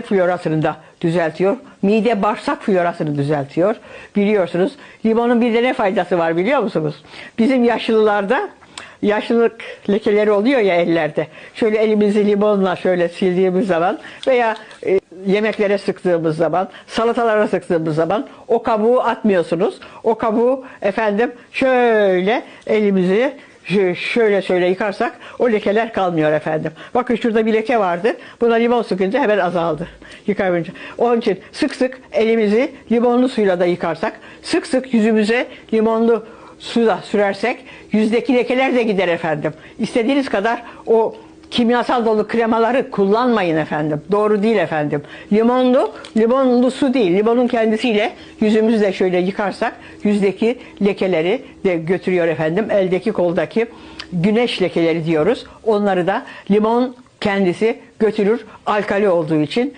florasını da düzeltiyor. Mide bağırsak florasını düzeltiyor. Biliyorsunuz limonun bir de ne faydası var biliyor musunuz? Bizim yaşlılarda yaşlılık lekeleri oluyor ya ellerde. Şöyle elimizi limonla şöyle sildiğimiz zaman veya e, yemeklere sıktığımız zaman, salatalara sıktığımız zaman o kabuğu atmıyorsunuz. O kabuğu efendim şöyle elimizi şöyle şöyle yıkarsak o lekeler kalmıyor efendim. Bakın şurada bir leke vardı. Buna limon sıkınca hemen azaldı. Yıkayınca. Onun için sık sık elimizi limonlu suyla da yıkarsak, sık sık yüzümüze limonlu suda sürersek yüzdeki lekeler de gider efendim. İstediğiniz kadar o kimyasal dolu kremaları kullanmayın efendim. Doğru değil efendim. Limonlu, limonlu su değil. Limonun kendisiyle yüzümüzü de şöyle yıkarsak yüzdeki lekeleri de götürüyor efendim. Eldeki koldaki güneş lekeleri diyoruz. Onları da limon kendisi götürür alkali olduğu için